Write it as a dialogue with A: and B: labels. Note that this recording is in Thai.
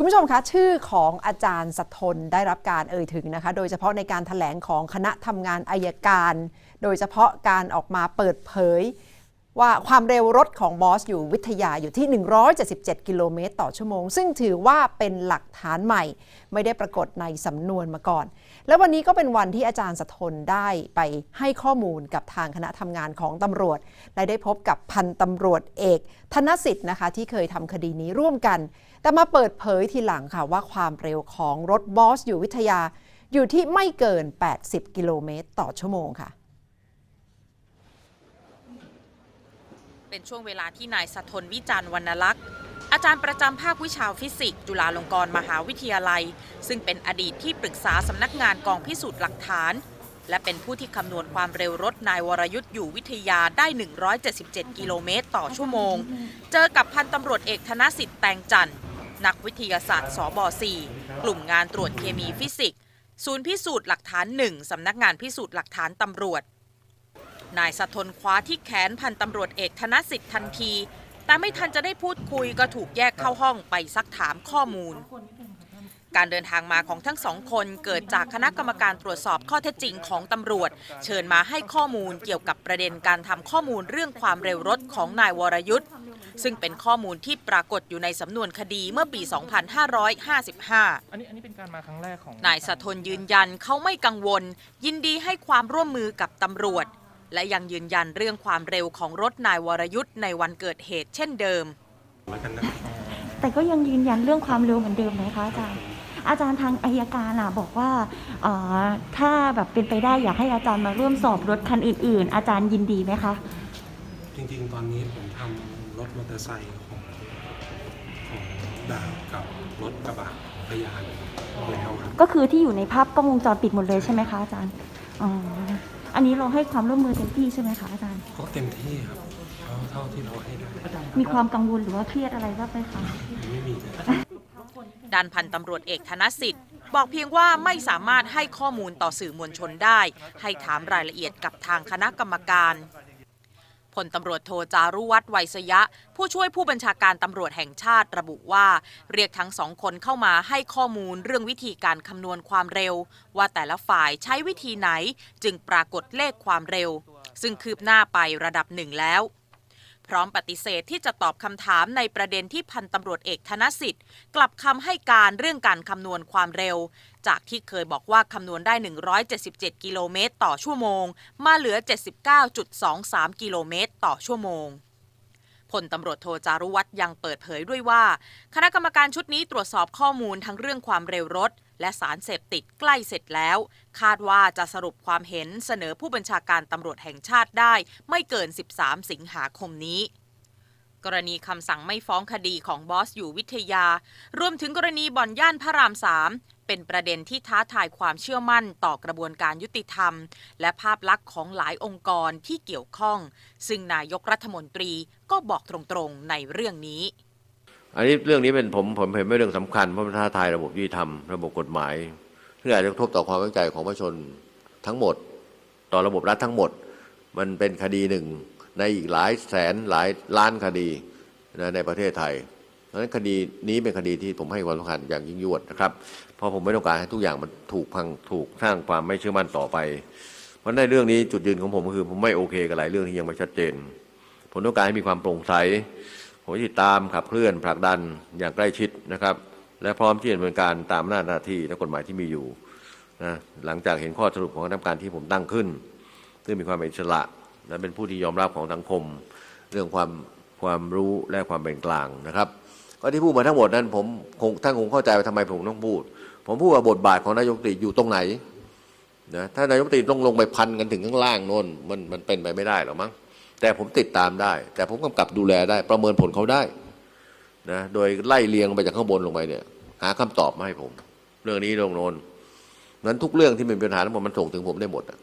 A: คุณผู้ชมคะชื่อของอาจารย์สะทนได้รับการเอ่ยถึงนะคะ โดยเฉพาะในการถแถลงของคณะทำงานอายการ โดยเฉพาะการออกมาเปิดเผย ว่าความเร็วรถของบอสอยู่วิทยาอยู่ที่ 177 กิโลเมตรต่อชั่วโมง ซึ่งถือว่าเป็นหลักฐานใหม่ ไม่ได้ปรากฏในสำนวนมาก่อน และวันนี้ก็เป็นวันที่อาจารย์สะทนได้ไปให้ข้อมูลกับทางคณะทำงานของตำรวจ และได้พบกับพันตำรวจเอก ธนสิทธิ์นะคะ ที่เคยทำคดีนี้ร่วมกัน แต่มาเปิดเผยทีหลังค่ะว่าความเร็วของรถบอสอยู่วิทยา อยู่ที่ไม่เกิน 80 กิโลเมตรต่อชั่วโมงค่ะ
B: เป็นช่วงเวลาที่นายสะทนวิจารณ์วรรณลักษณ์ อาจารย์ประจำภาควิชาฟิสิกส์จุฬาลงกรณ์มหาวิทยาลัย ซึ่งเป็นอดีตที่ปรึกษาสำนักงานกองพิสูจน์หลักฐาน และเป็นผู้ที่คำนวณความเร็วรถนายวรยุทธ์อยู่วิทยาได้ 177 กิโลเมตรต่อชั่วโมง เจอกับพันตำรวจเอกธนสิทธิ์แตงจันทร์นักวิทยาศาสตร์สบ4กลุ่มงานตรวจเคมีฟิสิกส์ศูนย์พิสูจน์หลักฐานหนึ่งสำนักงานพิสูจน์หลักฐานตำรวจ นายสะทนคว้าที่แขนพันตำรวจเอกธนสิทธิ์ทันที แต่ไม่ทันจะได้พูดคุยก็ถูกแยกเข้าห้องไปซักถามข้อมูล การเดินทางมาของทั้งสองคนเกิดจากคณะกรรมการตรวจสอบข้อเท็จจริงของตำรวจ เชิญมาให้ข้อมูลเกี่ยวกับประเด็นการทำข้อมูลเรื่องความเร็วรถของนายวรยุทธ์ซึ่งเป็นข้อมูลที่ปรากฏอยู่ในสำนวนคดีเมื่อปี 2555
C: อันนี้อันนี้เป็นการมาครั้งแรกของ
B: นายสะทนยืนยันเขาไม่กังวล ยินดีให้ความร่วมมือกับตำรวจ และยังยืนยันเรื่องความเร็วของรถนายวรยุทธ์ในวันเกิดเหตุเช่นเดิม
D: แล้วกันนะ
E: แต่ก็ยังยืนยันเรื่องความเร็วเหมือนเดิมไหมคะอาจารย์อาจารย์ทางอายการอะบอกว่าเอ่อถ้าแบบเป็นไปได้อยากให้อาจารย์มาร่วมสอบรถคันอื่น ๆ อาจารย์ยินดีไหมคะ
D: จริงๆ ตอนนี้ผมทำรถมอเตอร์ไซค์ของของดาวกับรถกระบะพยานแล้วครับ
E: ก็คือที่อยู่ในภาพกล้องวงจรปิดหมดเลยใช่ไหมคะอาจารย์อ๋อ อันนี้เราให้ความร่วมมือเต็มที่ใช่ไหมคะอาจารย์
D: ก็เต็มที่ครับเท่าเท่าที่เราให้ได้
E: มีความกังวลหรือว่าเครียดอะไรบ้างไหมคะ
D: ไม่มี
B: ด้านพันตำรวจเอกธนสิทธิ์ บอกเพียงว่าไม่สามารถให้ข้อมูลต่อสื่อมวลชนได้ ให้ถามรายละเอียดกับทางคณะกรรมการ พลตำรวจโทจารุวัฒน์ไวยสยะ ผู้ช่วยผู้บัญชาการตำรวจแห่งชาติระบุว่า เรียกทั้งสองคนเข้ามาให้ข้อมูลเรื่องวิธีการคำนวณความเร็ว ว่าแต่ละฝ่ายใช้วิธีไหนจึงปรากฏเลขความเร็ว ซึ่งคืบหน้าไประดับหนึ่งแล้ว พร้อมปฏิเสธที่จะตอบคำถามในประเด็นที่พันตำรวจเอกธนสิทธิ์ กลับคำให้การเรื่องการคำนวณความเร็ว จากที่เคยบอกว่าคำนวณได้ 177 กิโลเมตรต่อชั่วโมง มาเหลือ 79.23 กิโลเมตรต่อชั่วโมง พลตำรวจโทจารุวัฒน์ยังเปิดเผยด้วยว่า คณะกรรมการชุดนี้ตรวจสอบข้อมูลทั้งเรื่องความเร็วรถ และสารเสพติดใกล้เสร็จแล้ว คาดว่าจะสรุปความเห็นเสนอผู้บัญชาการตำรวจแห่งชาติได้ ไม่เกิน 13 สิงหาคมนี้กรณีคำสั่งไม่ฟ้องคดีของบอสอยู่วิทยา รวมถึงกรณีบ่อนย่านพระรามสาม เป็นประเด็นที่ท้าทายความเชื่อมั่นต่อกระบวนการยุติธรรม และภาพลักษณ์ของหลายองค์กรที่เกี่ยวข้อง ซึ่งนายกรัฐมนตรีก็บอกตรงๆในเรื่องนี้
F: อันนี้เรื่องนี้เป็นผมผมเห็นเป็นเรื่องสำคัญเพราะมันท้าทายระบบยุติธรรมระบบกฎหมายซึ่งอาจจะกระทบต่อความไว้ใจของประชาชนทั้งหมด ต่อระบบรัฐทั้งหมด มันเป็นคดีหนึ่งในอีกหลายแสนหลายล้านคดีนะในประเทศไทย เพราะฉะนั้นคดีนี้เป็นคดีที่ผมให้ความสำคัญอย่างยิ่งยวดนะครับ เพราะผมไม่ต้องการให้ทุกอย่างมันถูกพังถูกสร้างความไม่เชื่อมั่นต่อไป เพราะในเรื่องนี้จุดยืนของผมก็คือผมไม่โอเคกับหลายเรื่องที่ยังไม่ชัดเจน ผมต้องการให้มีความโปร่งใสผมติดตามขับเคลื่อนผลักดันอย่างใกล้ชิดนะครับ และพร้อมที่จะดำเนินการตามหน้าหน้าที่และกฎหมายที่มีอยู่นะหลังจากเห็นข้อสรุปของคณะกรรมการที่ผมตั้งขึ้น ซึ่งมีความเป็นอิสระและเป็นผู้ที่ยอมรับของสังคม เรื่องความความรู้และความเป็นกลางนะครับ ก็ที่พูดมาทั้งหมดนั้นผมคงท่านคงเข้าใจว่าทำไมผมต้องพูด ผมพูดว่าบทบาทของนายกตรีอยู่ตรงไหนนะถ้านายกตรีต้องลงไปพันกันถึงข้างล่างโน่นมันมันเป็นไปไม่ได้หรอกมั้งแต่ผมติดตามได้ แต่ผมกำกับดูแลได้ ประเมินผลเขาได้นะโดยไล่เลียงไปจากข้างบนลงไปเนี่ยหาคำตอบมาให้ผม เรื่องนี้เรื่องโน้นนั้นทุกเรื่องที่เป็นปัญหาทั้งหมดมันส่งถึงผมได้หมดอะ